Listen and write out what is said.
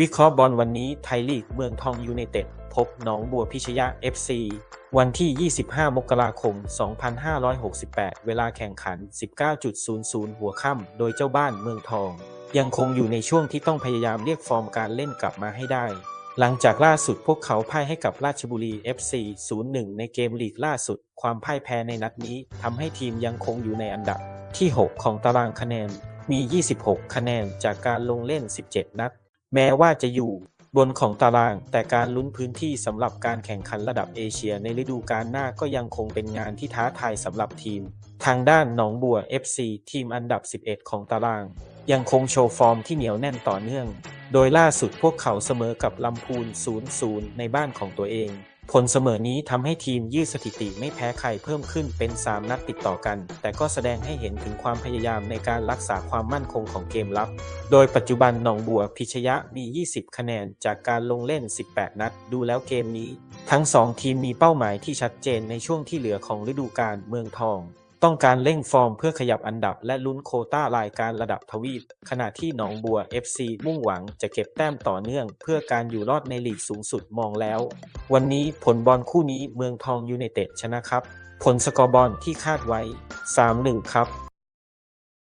วิเคราะห์บอลวันนี้ไทยลีกเมืองทองยูไนเต็ดพบหนองบัวพิชยะ FC วันที่ 25 มกราคม 2568 เวลาแข่งขัน 19.00 หัวค่ำ โดยเจ้าบ้านเมืองทอง ยังคงอยู่ในช่วงที่ต้องพยายามเรียกฟอร์มการเล่นกลับมาให้ได้ หลังจากล่าสุดพวกเขาพ่ายให้กับราชบุรี FC 0-1 ในเกมลีกล่าสุด ความพ่ายแพ้ในนัดนี้ทำให้ทีมยังคงอยู่ในอันดับที่ 6 ของตารางคะแนน มี 26 คะแนนจากการลงเล่น 17 นัด แม้ว่าจะอยู่บนของตาราง แต่การลุ้นพื้นที่สำหรับการแข่งขันระดับเอเชียในฤดูกาลหน้าก็ยังคงเป็นงานที่ท้าทายสำหรับทีม ทางด้านหนองบัว FC ทีมอันดับ 11 ของตาราง ยังคงโชว์ฟอร์มที่เหนียวแน่นต่อเนื่อง โดยล่าสุดพวกเขาเสมอกับลำพูน 0-0 ในบ้านของตัวเอง ผลเสมอนี้ทำให้ทีมยืดสถิติไม่แพ้ใครเพิ่มขึ้นเป็น 3 นัดติดต่อกัน แต่ก็แสดงให้เห็นถึงความพยายามในการรักษาความมั่นคงของเกมรับ โดยปัจจุบันหนองบัวพิชยะมี 20 คะแนนจากการลงเล่น 18 นัด ดูแล้วเกมนี้ ทั้ง 2 ทีมมีเป้าหมายที่ชัดเจนในช่วงที่เหลือของฤดูกาลเมืองทอง ต้องการเร่งฟอร์มเพื่อขยับอันดับ และลุ้นโควต้ารายการระดับทวีป ขณะที่หนองบัว FC มุ่งหวังจะเก็บแต้มต่อเนื่อง เพื่อการอยู่รอดในลีกสูงสุดมองแล้ว วันนี้ผลบอลคู่นี้เมืองทองยูไนเต็ดชนะครับ ผลสกอร์บอลที่คาดไว้ 3-1 ครับ